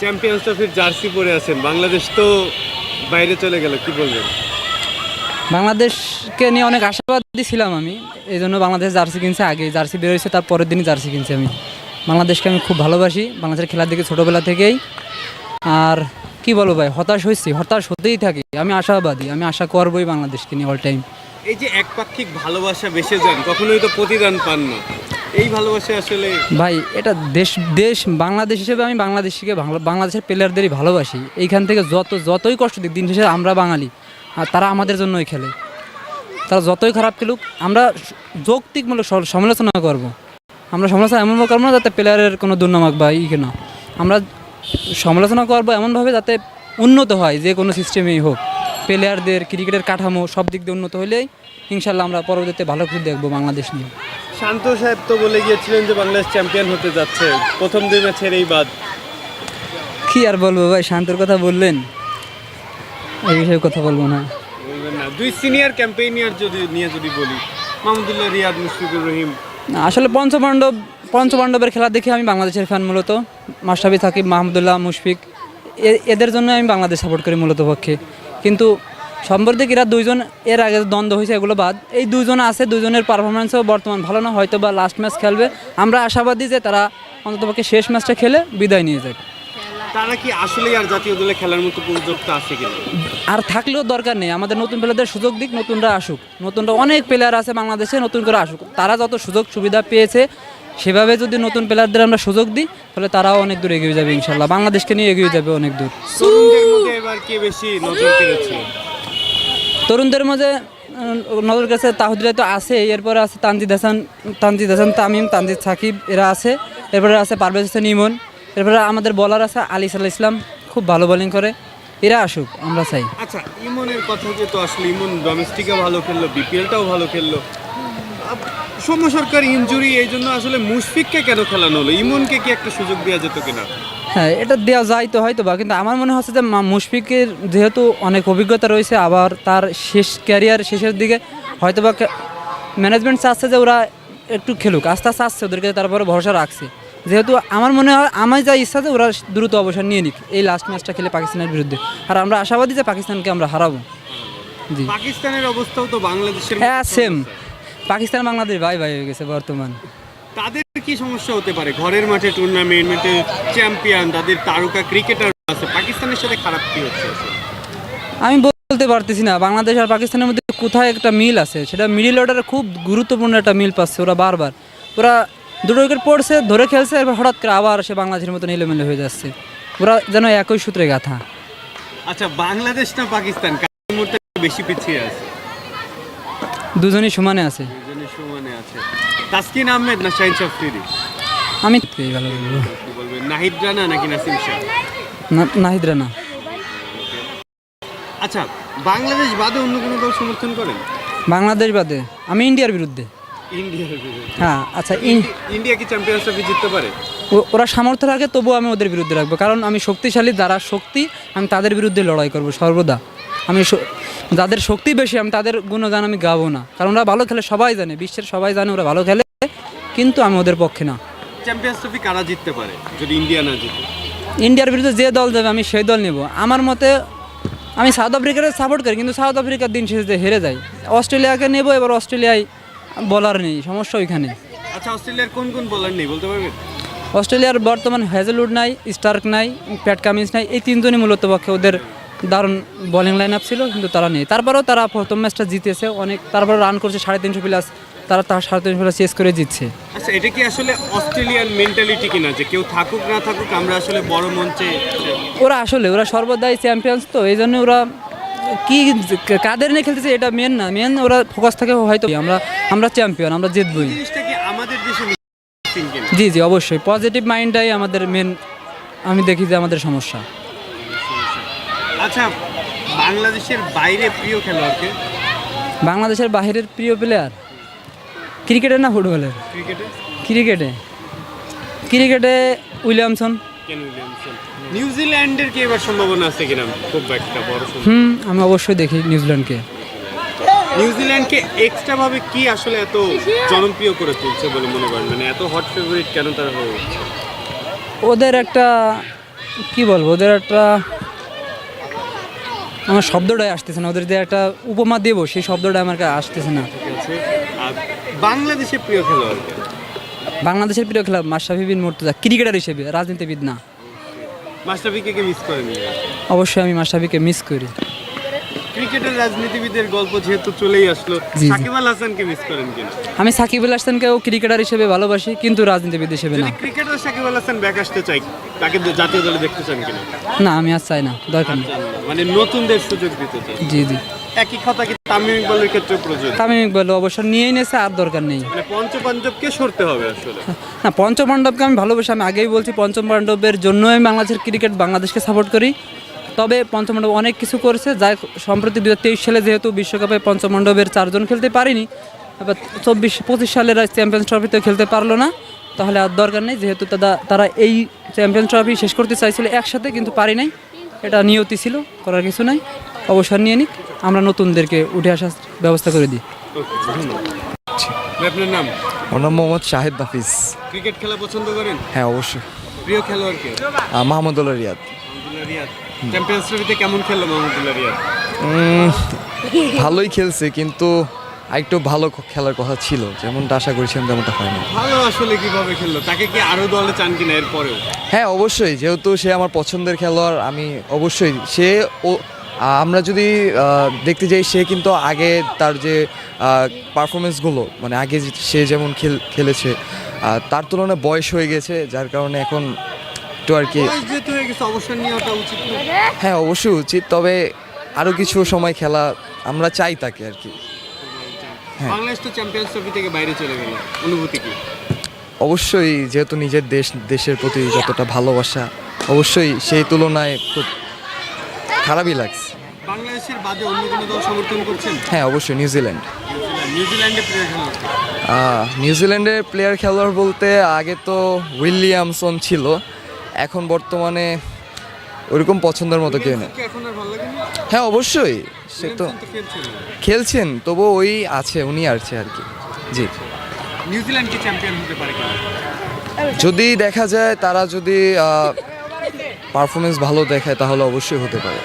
Champions ট্রফির jersey পরে আছেন। বাংলাদেশ তো বাইরে চলে গেল, কি বলবেন? বাংলাদেশকে নিয়ে অনেক আশাবাদী ছিলাম আমি। এই জন্য বাংলাদেশ জার্সি কিনছে, আগে জার্সি বেরোয়েছে তার পরের দিনই জার্সি কিনছি আমি। বাংলাদেশকে আমি খুব ভালোবাসি, বাংলাদেশের খেলার দিকে ছোটোবেলা থেকেই। আর কি বলব ভাই, হতাশ হয়েছি, হতাশ হতেই থাকি। আমি আশাবাদী, আমি আশা করবোই বাংলাদেশকে নিয়ে অল টাইম এই যে একপাক্ষিক ভালোবাসা বেসে যান, কখনোই তো প্রতিদান পান না। এই ভালোবাসা আসলে ভাই, এটা দেশ দেশ, বাংলাদেশ হিসেবে আমি বাংলাদেশিকে বাংলা- বাংলাদেশের প্লেয়ারদেরই ভালোবাসি। এইখান থেকে যত, যতই কষ্ট দিক, দিন শেষে আমরা বাঙালি, আর তারা আমাদের জন্যই খেলে। তারা যতই খারাপ খেলুক, আমরা যৌক্তিকমূলক সমালোচনা করব। আমরা সমালোচনা এমন করব না যাতে প্লেয়ারের কোনো দুর্নামক বা ই না। আমরা সমালোচনা করব এমনভাবে যাতে উন্নত হয়, যে কোনো সিস্টেমেই হোক। প্লেয়ারদের ক্রিকেটের কাঠামো সব দিক দিয়ে উন্নত হলেই ইনশাল্লাহ আমরা পরবর্তীতে ভালো কিছু দেখব বাংলাদেশ নিয়ে। শান্ত সাহেব তো বলে গিয়েছিলেন যে বাংলাদেশ চ্যাম্পিয়ন হতে যাচ্ছে। প্রথম দুই ম্যাচের এই বাদ। কি আর বলব ভাই শান্তর কথা বললেন এই বিষয়ে কথা বলব না। দুই সিনিয়র ক্যাম্পেইনিয়ার যদি নিয়ে যদি বলি মাহমুদুল্লাহ রিয়াদ মুশফিকুর রহিম। আসলে পঞ্চপাণ্ডব পঞ্চপাণ্ডবের খেলা দেখে আমি বাংলাদেশের ফ্যান মূলত। মাস্টাবি থাকি মাহমুদুল্লাহ মুশফিক এদের জন্য আমি বাংলাদেশ সাপোর্ট করি মূলত পক্ষে। কিন্তু সম্প্রতিক এরা দুইজন এর আগে দ্বন্দ্ব হয়েছে এগুলো বাদ এই দুজন আছে দুজনের পারফরমেন্সও বর্তমান ভালো না হয়তো বা লাস্ট ম্যাচ খেলবে। আমরা আশাবাদী যে তারা অন্ততপক্ষে শেষ ম্যাচটা খেলে বিদায় নিয়ে যাবে। তারা কি আসলেই আর জাতীয় দলে খেলার মতো উপযুক্ত আছে কিনা? আর থাকলেও দরকার নেই আমাদের নতুন প্লেয়ারদের সুযোগ দিক নতুনরা আসুক। নতুনরা অনেক প্লেয়ার আছে বাংলাদেশে নতুন করে আসুক। তারা যত সুযোগ সুবিধা পেয়েছে সেভাবে যদি নতুন প্লেয়ারদের আমরা সুযোগ দিই তাহলে তারাও অনেক দূর এগিয়ে যাবে ইনশাল্লাহ। বাংলাদেশকে নিয়ে এগিয়ে যাবে অনেক দূর। তরুণদের মধ্যে এবার কে বেশি নজর কেড়েছে? তরুণদের মাঝে নজর কাছে তাহুদরা তো আছে এরপরে আছে তানজিদ হাসান তানজিদ হাসান তামিম তানজিদ সাকিব এরা আছে। এরপরে আছে পারভেজ হোসেন ইমন এরপরে আমাদের বলার আছে আলি সাল্লাহ ইসলাম খুব ভালো বোলিং করে। এরা আসুক আমরা চাই। আচ্ছা ইমনের কথা যেহেতু আসলে ইমন ডোমেস্টিকে ভালো খেললো বিপিএলটাও ভালো খেললো। সৌম্য সরকার ইনজুরি এই জন্য আসলে মুশফিককে কেন খেলানো হলো? ইমনকে কি একটা সুযোগ দেওয়া যেত কিনা? হ্যাঁ এটা দেওয়া যায় তো হয়তো বা কিন্তু আমার মনে হচ্ছে যে মুশফিকের যেহেতু অনেক অভিজ্ঞতা রয়েছে আবার তার শেষ ক্যারিয়ার শেষের দিকে হয়তো বা ম্যানেজমেন্ট চাচ্ছে যে ওরা একটু খেলুক আস্তে আস্তে আসছে ওদেরকে তারপরে ভরসা রাখছে। যেহেতু আমার মনে হয় আমার যা ইচ্ছা যে ওরা দ্রুত অবসর নিয়ে নিক এই লাস্ট ম্যাচটা খেলে পাকিস্তানের বিরুদ্ধে। আর আমরা আশাবাদী যে পাকিস্তানকে আমরা হারাবো। জি। পাকিস্তানের অবস্থাও তো বাংলাদেশের হ্যাঁ সেম। পাকিস্তান বাংলাদেশ ভাই ভাই হয়ে গেছে বর্তমান। তাদের কি সমস্যা হতে পারে? ঘরের মাঠে টুর্নামেন্টে চ্যাম্পিয়ন তাদের তারকা ক্রিকেটার আছে পাকিস্তানের সাথে খারাপ কি হচ্ছে? আমি বলতে পারতেছি না বাংলাদেশ আর পাকিস্তানের মধ্যে কোথায় একটা মিল আছে? সেটা মিডিল অর্ডারে খুব গুরুত্বপূর্ণ একটা মিল পাচ্ছে ওরা বারবার। ওরা দুটো উইকেট পড়ছে ধরে খেলছে এরপর হঠাৎ করে আবার সে বাংলাদেশের মতো এলোমেলো হয়ে যাচ্ছে। ওরা যেন একই সূত্রে গাথা। আচ্ছা বাংলাদেশ না পাকিস্তান? বেশি পিছিয়ে আছে? দুজনই সমানে আছে। তাসকিন আহমেদ না শাহিন আফ্রিদি আমি ভালো বলব? বলবেন নাহিদ রানা নাকি নাসিম শাহ? নাহিদ রানা। আচ্ছা বাংলাদেশ বাদে অন্য কোনো দল সমর্থন করেন? বাংলাদেশ বাদে। আমি ইন্ডিয়ার বিরুদ্ধে। ইন্ডিয়ার বিরুদ্ধে। হ্যাঁ আচ্ছা ইন- ইন্ডিয়া কি চ্যাম্পিয়ন্স ট্রফি জিততে পারে? ওরা সামর্থ্য রাখে তবুও আমি ওদের বিরুদ্ধে রাখব। কারণ আমি শক্তিশালী যারা শক্তি আমি তাদের বিরুদ্ধে লড়াই করব সর্বদা। আমি যাদের শক্তি বেশি আমি তাদের গুণগান আমি গাবো না। কারণ ওরা ভালো খেলে সবাই জানে বিশ্বের সবাই জানে ওরা ভালো খেলে কিন্তু আমি ওদের পক্ষে না। চ্যাম্পিয়ন্স ট্রফি কারা জিততে পারে যদি ইন্ডিয়া না জিতে? ইন্ডিয়ার বিরুদ্ধে যে দল যাবে আমি সেই দল নেব। আমার মতে আমি সাউথ আফ্রিকার সাপোর্ট করি কিন্তু সাউথ আফ্রিকার দিন শেষে হেরে যাই অস্ট্রেলিয়াকে নেব এবার অস্ট্রেলিয়ায় বলার নেই সমস্যা ওইখানে। আচ্ছা অস্ট্রেলিয়ার কোন কোন বলার নেই বলতে পারবেন? অস্ট্রেলিয়ার বর্তমান হ্যাজেলউড নাই স্টার্ক নাই প্যাট কামিন্স নাই এই তিনজনই মূলত পক্ষে ওদের দারুণ বোলিং লাইন আপ ছিল কিন্তু তারা নেই। তারপরেও তারা প্রথম ম্যাচটা জিতেছে অনেক তারপরে রান করছে সাড়ে তিনশো প্লাস তারা তার সাড়ে তিনশো প্লাস চেস করে জিতছে। আচ্ছা এটা কি আসলে অস্ট্রেলিয়ান মেন্টালিটি কিনা যে কেউ থাকুক না থাকুক আমরা আসলে বড় মঞ্চে ওরা আসলে ওরা সর্বদাই চ্যাম্পিয়ন্স তো এই জন্য ওরা কি কাদের নিয়ে খেলতেছে এটা মেন না। মেন ওরা ফোকাস থাকে হয়তো আমরা আমরা চ্যাম্পিয়ন আমরা জিতবই। আমাদের দেশে জি জি অবশ্যই। পজিটিভ মাইন্ডটাই আমাদের মেন আমি দেখি যে আমাদের সমস্যা। আচ্ছা বাংলাদেশের বাইরে প্রিয় খেলোয়াড়কে? বাংলাদেশের বাহিরের প্রিয় প্লেয়ার ক্রিকেটে না ফুটবলের ক্রিকেটে। ক্রিকেটে। ক্রিকেটে উইলিয়ামসন। নিউজিল্যান্ডের কি এবার সম্ভাবনা আছে কিনা? খুব একটা বড় হুম আমি অবশ্যই দেখি নিউজিল্যান্ডকে নিউজিল্যান্ডকে এক্সট্রা ভাবে কি আসলে এত জনপ্রিয় করে তুলছে বলে মনে করেন? মানে এত হট ফেভারিট কেন তারা হয়ে ওদের একটা কি বলব ওদের একটা আমার শব্দটাই আসতেছে না ওদের যে একটা উপমা দেবো সেই শব্দটা আমার কাছে আসতেছে না। বাংলাদেশের প্রিয় খেলোয়াড় বাংলাদেশের প্রিয় খেলা মাশরাফি বিন মুর্তজা ক্রিকেটার হিসেবে রাজনীতিবিদ না। মাশরাফিকে মিস করেন? অবশ্যই আমি মাশরাফিকে মিস করি। ক্রিকেটের রাজনীতিবিদের গল্প যেহেতু চলেই আসলো। সাকিব আল হাসানকে মিস করেন কিনা? আমি সাকিব আল হাসানকেও ক্রিকেটার হিসেবে ভালোবাসি কিন্তু রাজনীতিবিদ হিসেবে না। ক্রিকেটার সাকিব আল হাসান ব্যাক আসতে চাই তাকে জাতীয় দলে দেখতে চান কিনা? না আমি আর চাই না দরকার নেই। মানে নতুনদের সুযোগ দিতে চান। জি জি। একই কথা কি তামিম ইকবালের ক্ষেত্রে প্রযোজ্য? তামিম ইকবাল অবসর নিয়েই নিয়েছে আর দরকার নেই। মানে পঞ্চপাঞ্জবকে সরতে হবে আসলে। না পঞ্চম পাণ্ডবকে আমি ভালোবাসি আমি আগেই বলছি পঞ্চম পাণ্ডবের জন্যই আমি বাংলাদেশের ক্রিকেট বাংলাদেশকে সাপোর্ট করি। তবে পঞ্চম পাণ্ডব অনেক কিছু করেছে যাই সম্প্রতি দু হাজার তেইশ সালে যেহেতু বিশ্বকাপে পঞ্চম পাণ্ডবের চারজন খেলতে পারিনি এবার চব্বিশ পঁচিশ সালের চ্যাম্পিয়ন্স ট্রফিতে খেলতে পারল না তাহলে আর দরকার নেই যেহেতু তারা তারা এই চ্যাম্পিয়ন্স ট্রফি শেষ করতে চাইছিল একসাথে কিন্তু পারি নাই এটা নিয়তি ছিল করার কিছু নাই অবসর নিয়ে নিক আমরা নতুনদেরকে উঠে আসার ব্যবস্থা করে দিই। আপনার নাম? আমার নাম মোহাম্মদ শাহেদ নাফিস। ক্রিকেট খেলা পছন্দ করেন? হ্যাঁ অবশ্যই। প্রিয় খেলোয়াড়কে? আহ, মাহমুদুল্লাহ রিয়াদ। রিয়াদ। চ্যাম্পিয়ন্স ট্রফিতে কেমন খেললো মাহমুদুল্লাহ রিয়াদ ভালোই খেলছে কিন্তু একটু ভালো খেলার কথা ছিল যেমনটা আশা করেছিলাম তেমনটা হয়নি ভালো আসলে কীভাবে খেললো? তাকে কি আরও দলে চান কিনা এর পরেও হ্যাঁ অবশ্যই যেহেতু সে আমার পছন্দের খেলোয়াড় আমি অবশ্যই সে ও আমরা যদি দেখতে যাই সে কিন্তু আগে তার যে পারফরমেন্সগুলো মানে আগে সে যেমন খেল খেলেছে তার তুলনায় বয়স হয়ে গেছে যার কারণে এখন একটু আর কি হয়ে অবশ্যই উচিত তবে আরও কিছু সময় খেলা আমরা চাই তাকে আর কি। হ্যাঁ। বাংলাদেশ তো চ্যাম্পিয়ন্স ট্রফি থেকে বাইরে চলে গেল। অনুভূতি কি? অবশ্যই যেহেতু নিজের দেশ দেশের প্রতি যতটা ভালোবাসা অবশ্যই সেই তুলনায় খুব খারাপই লাগছে। বাংলাদেশের বাদে অন্য কোনো দল সমর্থন করছেন? হ্যাঁ অবশ্যই নিউজিল্যান্ড খেলোয়াড় নিউজিল্যান্ডের প্লেয়ার খেলোয়াড় বলতে আগে তো উইলিয়ামসন ছিল এখন বর্তমানে ওইরকম পছন্দের মতো কেউ নেই। হ্যাঁ অবশ্যই। সে তো। খেলছেন। তবু ওই আছে উনি আছে আর কি। জি। নিউজিল্যান্ড কি চ্যাম্পিয়ন হতে পারে যদি দেখা যায় তারা যদি পারফরমেন্স ভালো দেখায় তাহলে অবশ্যই হতে পারে।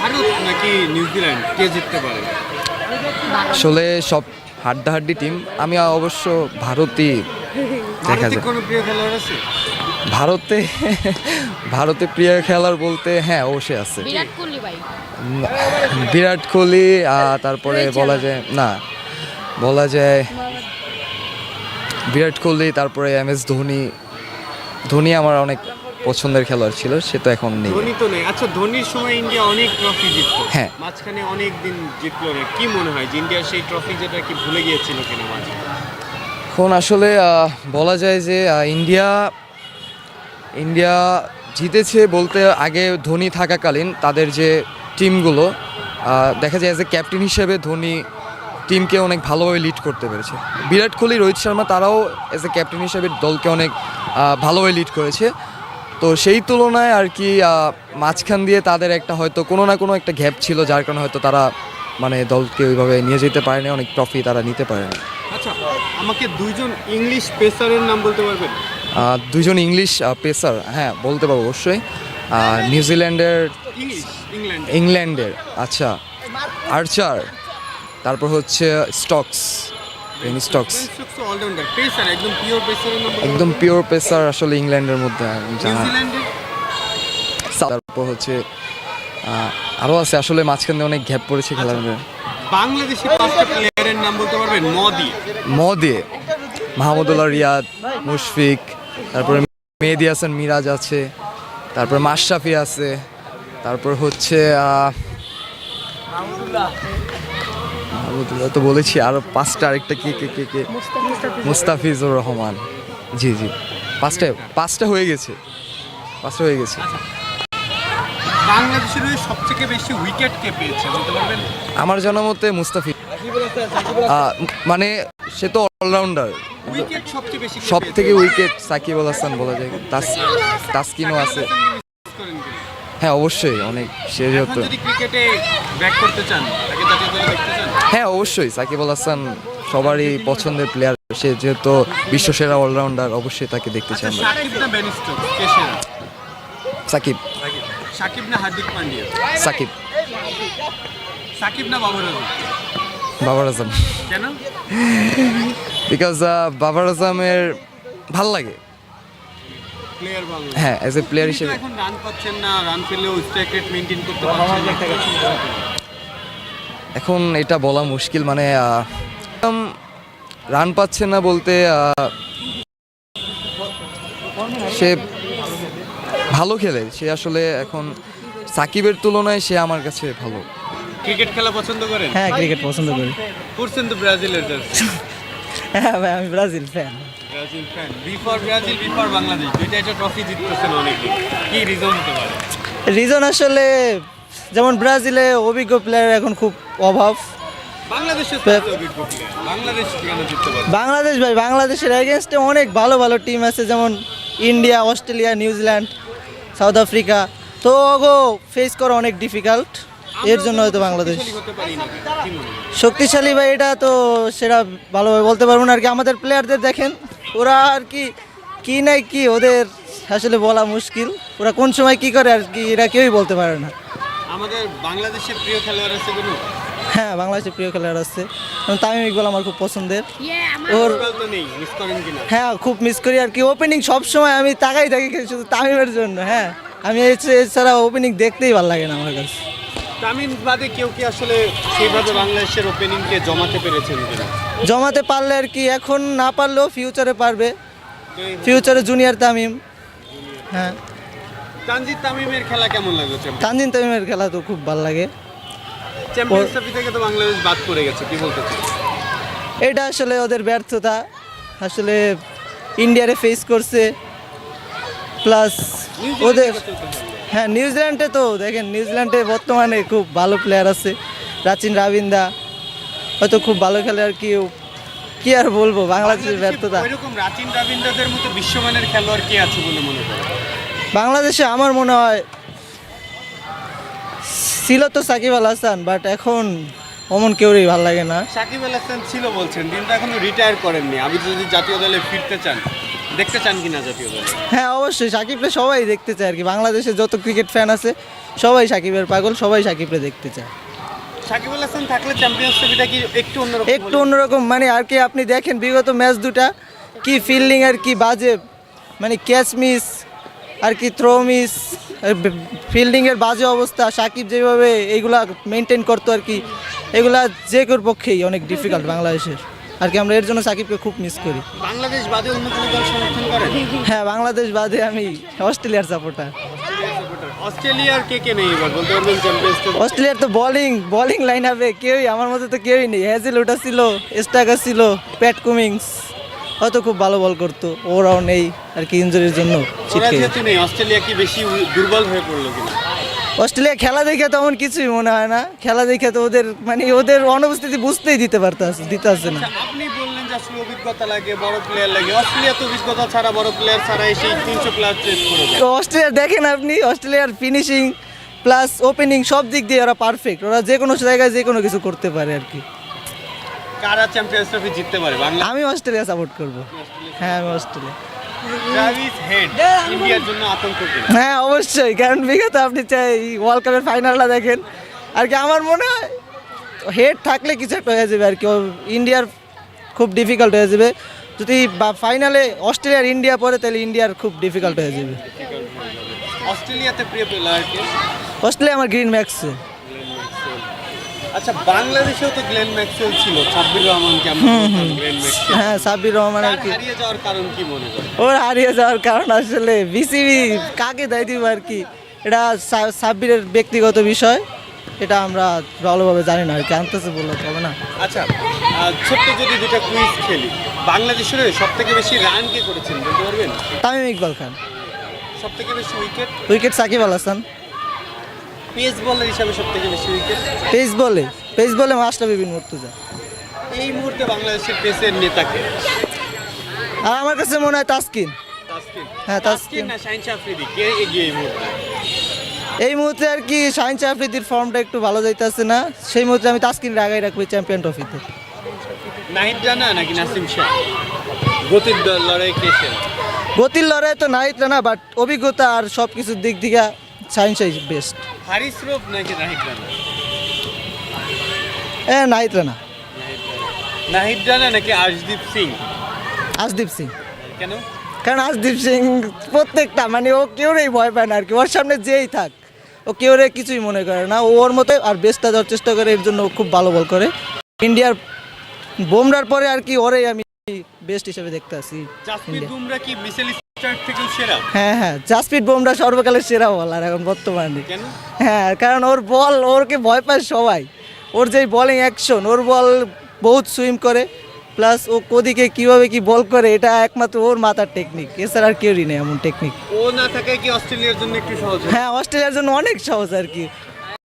ভারত নাকি নিউজিল্যান্ড? কে জিততে পারে? আসলে সব হাড্ডাহাড্ডি টিম আমি অবশ্য ভারতই দেখা যায়। কোনো প্রিয় খেলোয়াড় আছে? ভারতে ভারতে প্রিয় খেলার বলতে হ্যাঁ অবশ্যই আছে। বিরাট কোহলি ভাই। বিরাট কোহলি তারপরে বলা যায় না বলা যায় বিরাট কোহলি তারপরে এম এস ধোনি। ধোনি আমার অনেক পছন্দের খেলোয়াড় ছিল সে তো এখন নেই। ধোনি তো নেই। আচ্ছা ধোনির সময় ইন্ডিয়া অনেক ট্রফি জিততো। হ্যাঁ। মাঝখানে অনেক দিন জিতলো না। কি মনে হয় যে ইন্ডিয়ার সেই ট্রফি যেটা কি ভুলে গিয়েছিল কিনা মাঝে? এখন আসলে বলা যায় যে ইন্ডিয়া ইন্ডিয়া জিতেছে বলতে আগে ধোনি থাকাকালীন তাদের যে টিমগুলো দেখা যায় এ ক্যাপ্টেন হিসেবে ধোনি টিমকে অনেক ভালোভাবে লিড করতে পেরেছে। বিরাট কোহলি, রোহিত শর্মা তারাও এজ এ ক্যাপ্টেন হিসেবে দলকে অনেক ভালোভাবে লিড করেছে। তো সেই তুলনায় আর কি মাঝখান দিয়ে তাদের একটা হয়তো কোনো না কোনো একটা গ্যাপ ছিল, যার কারণে হয়তো তারা মানে দলকে ওইভাবে নিয়ে যেতে পারেনি, অনেক ট্রফি তারা নিতে পারেনি। আচ্ছা আমাকে দুইজন ইংলিশ পেসারের নাম বলতে পারবেন? দুজন ইংলিশ পেসার হ্যাঁ বলতে পারব অবশ্যই। নিউজিল্যান্ডের ইংল্যান্ডের। আচ্ছা। আর্চার তারপর হচ্ছে স্টকস পেনি স্টকস একদম পিওর পেসার আসলে ইংল্যান্ডের মধ্যে তারপর হচ্ছে আরও আছে আসলে মাঝখানে অনেক গ্যাপ পড়েছে খেলার মধ্যে। বাংলাদেশি পাঁচটা প্লেয়ারের নাম বলতে পারবেন মদি। ম দিয়ে মাহমুদুল্লাহ রিয়াদ মুশফিক তারপরে মেহেদি হাসান মিরাজ আছে তারপর মাশরাফি আছে তারপর হচ্ছে মাহমুদুল্লাহ তো বলেছি আরও পাঁচটা আরেকটা কে কে কে কে? মুস্তাফিজুর রহমান। জি জি। পাঁচটা পাঁচটা হয়ে গেছে। পাঁচটা হয়ে গেছে। বাংলাদেশের সবথেকে বেশি উইকেট কে পেয়েছে বলতে পারবেন? আমার জানা মতে মুস্তাফিজ মানে সে তো অলরাউন্ডার সব থেকে উইকেট সাকিব আল হাসান বলা যায়। তাস তাসকিনও আছে? হ্যাঁ অবশ্যই অনেক সে যেহেতু চান চান? হ্যাঁ অবশ্যই সাকিব আল হাসান সবারই পছন্দের প্লেয়ার সে যেহেতু বিশ্বসেরা অলরাউন্ডার অবশ্যই তাকে দেখতে চাই আচ্ছা আমরা। সাকিব। সাকিব না হার্দিক পান্ডিয়া? সাকিব। সাকিব না বাবর আজম? বাবার আজম। কেন? বিকজ বাবার আজমের ভালো লাগে। হ্যাঁ অ্যাজ এ প্লেয়ার হিসেবে। এখন রান পাচ্ছেন না রান পেলেও স্ট্রাইক রেট মেনটেন করতে পারছেন এখন এটা বলা মুশকিল মানে রান পাচ্ছে না বলতে সে ভালো খেলে। সে আসলে এখন সাকিবের তুলনায় সে আমার কাছে ভালো। ক্রিকেট খেলা পছন্দ করেন? হ্যাঁ ক্রিকেট পছন্দ করি। করছেন তো ব্রাজিলের জার্সি হ্যাঁ ভাই আমি Brazil fan Brazil fan before Brazil before Bangladesh. দুইটা একটা ট্রফি জিততেছেন অনেকে কি রিজন হতে পারে? রিজন আসলে যেমন ব্রাজিলে অভিজ্ঞ প্লেয়ার এখন খুব অভাব। বাংলাদেশ ভাই বাংলাদেশের এগেনস্টে অনেক ভালো ভালো টিম আছে যেমন India Australia New Zealand South Africa. তো ওগো ফেস করা অনেক ডিফিকাল্ট এর জন্য হয়তো বাংলাদেশ শক্তিশালী ভাই এটা তো সেটা ভালোভাবে বলতে পারব না আর কি। আমাদের প্লেয়ারদের দেখেন ওরা আর কি কি নাই কি ওদের আসলে বলা মুশকিল। ওরা কোন সময় কি করে আর কি এরা কেউই বলতে পারে না। আমাদের বাংলাদেশের প্রিয় খেলোয়াড় আছে কোনো? হ্যাঁ বাংলাদেশের প্রিয় খেলোয়াড় আছে। তামিম ইকবাল আমার খুব পছন্দের। ওর ফুটবল তো নেই মিস করেন কিনা? হ্যাঁ খুব মিস করি আর কি। ওপেনিং সব সময় আমি তাকাই থাকি শুধু তামিমের জন্য হ্যাঁ। আমি এছ- এছাড়া ওপেনিং দেখতেই ভালো লাগে না আমার কাছে। তামিম বাদে কেউ কি আসলে সেইভাবে বাংলাদেশের ওপেনিংকে জমাতে পেরেছেন কিনা? জমাতে পারলে আর কি এখন না পারলেও ফিউচারে পারবে। ফিউচারে জুনিয়র তামিম। হ্যাঁ। তানজিদ তামিমের খেলা কেমন লাগল তানজিন তামিমের খেলা তো খুব ভালো লাগে। চ্যাম্পিয়ন্স ট্রফি থেকে তো বাংলাদেশ বাদ পড়ে গেছে কি বলতে এটা আসলে ওদের ব্যর্থতা। আসলে ইন্ডিয়ারে ফেস করছে। প্লাস ওদের হ্যাঁ নিউজিল্যান্ডে তো দেখেন নিউজিল্যান্ডে বর্তমানে খুব ভালো প্লেয়ার আছে। রাচিন রাবিন্দা হয়তো খুব ভালো খেলে আর কি কি আর বলব বাংলাদেশের ব্যর্থতা। ওইরকম রাচিন রবীন্দ্রদের মতো বিশ্বমানের খেলোয়াড় কে আছে বলে মনে করেন? বাংলাদেশে আমার মনে হয় ছিল তো সাকিব আল হাসান বাট এখন অমন কেউরই ভালো লাগে না। সাকিব আল হাসান ছিল বলছেন কিন্তু এখনও রিটায়ার করেননি। আমি যদি জাতীয় দলে ফিরতে চান দেখতে চান কিনা জাতীয় দলে? হ্যাঁ অবশ্যই সাকিবকে সবাই দেখতে চায় আর কি। বাংলাদেশে যত ক্রিকেট ফ্যান আছে সবাই সাকিবের পাগল সবাই সাকিবকে দেখতে চায়। সাকিব আল হাসান থাকলে চ্যাম্পিয়ন্স ট্রফিটা কি একটু অন্যরকম একটু অন্যরকম মানে আর কি আপনি দেখেন বিগত ম্যাচ দুটা কি ফিল্ডিং আর কি বাজে মানে ক্যাচ মিস আর কি থ্রো মিস ফিল্ডিংয়ের বাজে অবস্থা সাকিব যেভাবে এইগুলা মেনটেন করতো আর কি এগুলা যে কেউর পক্ষেই অনেক ডিফিকাল্ট বাংলাদেশের। আর কি আমরা এর জন্য সাকিবকে খুব মিস করি। বাংলাদেশ বাদে অন্য কোনো দল সমর্থন করেন? হ্যাঁ বাংলাদেশ বাদে আমি অস্ট্রেলিয়ার সাপোর্টার অস্ট্রেলিয়ার কে কে নেই এবার? বলতে পারবেন চ্যাম্পিয়ন্স অস্ট্রেলিয়ার তো বোলিং বোলিং লাইন আপে কেউই আমার মতো তো কেউই নেই। হ্যাজিল ওটা ছিল স্টাকা ছিল প্যাট কুমিংস হয়তো খুব ভালো বল করতো ওরাও নেই আর কি ইঞ্জুরির জন্য। অস্ট্রেলিয়া কি বেশি দুর্বল হয়ে পড়ল কিনা? অস্ট্রেলিয়া খেলা দেখে তেমন কিছুই মনে হয় না। খেলা দেখে তো ওদের মানে ওদের অনুপস্থিতি বুঝতেই দিতে পারতে দিতে আসছে না। আচ্ছা, আপনি বললেন যে আসলে অভিজ্ঞতা লাগে বড় প্লেয়ার লাগে। অস্ট্রেলিয়া তো অভিজ্ঞতা ছাড়া বড় প্লেয়ার ছাড়া এসে তিনশো করে তো অস্ট্রেলিয়া দেখেন আপনি অস্ট্রেলিয়ার ফিনিশিং প্লাস ওপেনিং সব দিক দিয়ে ওরা পারফেক্ট ওরা যে কোনো জায়গায় যে কোনো কিছু করতে পারে আর কি। কারা চ্যাম্পিয়ন্স ট্রফি জিততে পারে? আমি অস্ট্রেলিয়া সাপোর্ট করব। হ্যাঁ আমি অস্ট্রেলিয়া। হ্যাঁ অবশ্যই। কারণ বিগত আপনি চাই ওয়ার্ল্ড কাপের ফাইনালটা দেখেন আর কি আমার মনে হয় হেড থাকলে কিছু একটা হয়ে যাবে আর কি। ইন্ডিয়ার খুব ডিফিকাল্ট হয়ে যাবে। যদি বা ফাইনালে অস্ট্রেলিয়ার ইন্ডিয়া পড়ে তাহলে ইন্ডিয়ার খুব ডিফিকাল্ট হয়ে যাবে। অস্ট্রেলিয়াতে প্রিয় প্লেয়ার কে? অস্ট্রেলিয়া আমার গ্রিন ম্যাক্সে আচ্ছা বাংলাদেশেও তো গ্লেন ম্যাক্সওয়েল ছিল। সাব্বির রহমানকে আমরা বলতাম গ্লেন ম্যাক্সওয়েল? হ্যাঁ সাব্বির রহমান আর কি। হারিয়ে যাওয়ার কারণ কি মনে করেন ওর হারিয়ে যাওয়ার কারণ আসলে বিসিবি কাকে দেয় দিব আর কি? এটা সাব্বিরের ব্যক্তিগত বিষয় এটা আমরা ভালোভাবে জানি না আর কি আনতেছে বললে হবে না। আচ্ছা ছোট্ট যদি দুটা কুইজ খেলি বাংলাদেশের সব থেকে বেশি রান কে করেছেন বলতে পারবেন? তামিম ইকবাল খান। সব থেকে বেশি wicket wicket Shakib Al Hasan. Pace বলার হিসাবে সব থেকে বেশি উইকেট পেস বলে পেস বলে মাস্টার বিপিন মুর্তুজা এই মুহূর্তে বাংলাদেশের পেসের নেতাকে? আর আমার কাছে মনে হয় তাসকিন। তাসকিন? হ্যাঁ তাসকিন না শাহিন আফ্রিদি? কে এগিয়ে এই মুহূর্তে? এই মুহূর্তে আর কি শাহিন আফ্রিদির ফর্মটা একটু ভালো যাইতেছে না সেই মুহূর্তে আমি তাসকিন আগাই রাখব চ্যাম্পিয়ন ট্রফিতে নাহিদ জানা নাকি নাসিম শাহ? গতির লড়াই কে? গতির লড়াই তো নাহিদ রানা বাট অভিজ্ঞতা আর সব কিছুর দিক থেকে সায়েন্সাই বেস্ট হারিস রোপ নাকি নাহিদ রানা হ্যাঁ নাহিদ রানা নাহিদ রানা নাকি আশদীপ সিং আশদীপ সিং কেন? কারণ আশদীপ সিং প্রত্যেকটা মানে ও কেউরেই ভয় পায় না আর কি। ওর সামনে যেই থাক ও কেউরে কিছুই মনে করে না। ও ওর মতো আর বেস্টটা দেওয়ার চেষ্টা করে এর জন্য খুব ভালো বল করে। ইন্ডিয়ার বোমরার পরে আর কি ওরেই আমি বেস্ট হিসেবে দেখতে আছি জাসপ্রীত বুমরা কি মিসেল স্টার্ট থেকেও সেরা? হ্যাঁ হ্যাঁ জাসপ্রীত বুমরা সর্বকালের সেরা বলার এখন বর্তমানে। কেন? হ্যাঁ কারণ ওর বল ওরকে ভয় পায় সবাই। ওর যেই বলিং অ্যাকশন ওর বল বহুত সুইম করে প্লাস ও কোদিকে কীভাবে কি বল করে এটা একমাত্র ওর মাথার টেকনিক এছাড়া আর কেউই নেই এমন টেকনিক ও না থাকায় কি অস্ট্রেলিয়ার জন্য একটু সহজ হ্যাঁ? অস্ট্রেলিয়ার জন্য অনেক সহজ আর কি।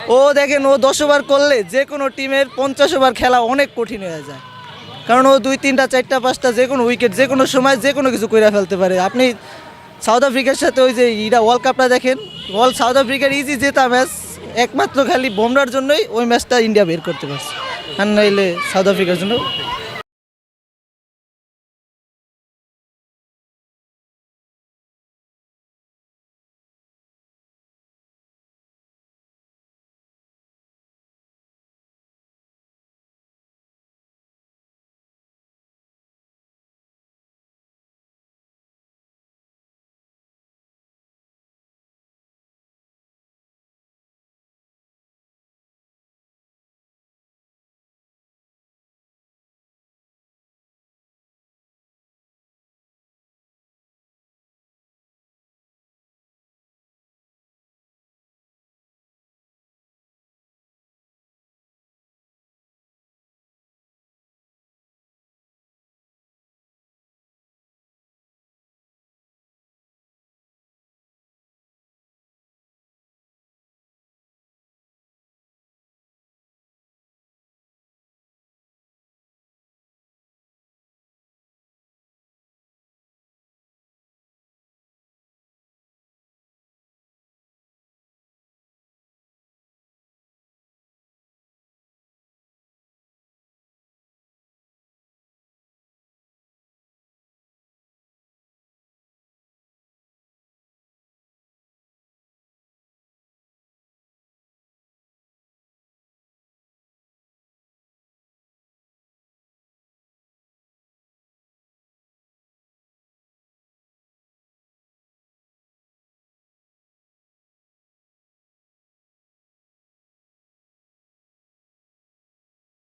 ও দেখেন ও দশ ওভার করলে যে কোনো টিমের পঞ্চাশ ওভার খেলা অনেক কঠিন হয়ে যায়। কারণ ও দুই, তিনটা, চারটা, পাঁচটা যে কোনো উইকেট যে কোনো সময়, যে কোনো কিছু করে ফেলতে পারে। আপনি সাউথ আফ্রিকার সাথে ওই যে ইরা ওয়ার্ল্ড কাপটা দেখেন ওয়ার্ল্ড সাউথ আফ্রিকার ইজি জেতা ম্যাচ একমাত্র খালি বোমরার জন্যই ওই ম্যাচটা ইন্ডিয়া বের করতে পারছে। আর নাইলে সাউথ আফ্রিকার জন্য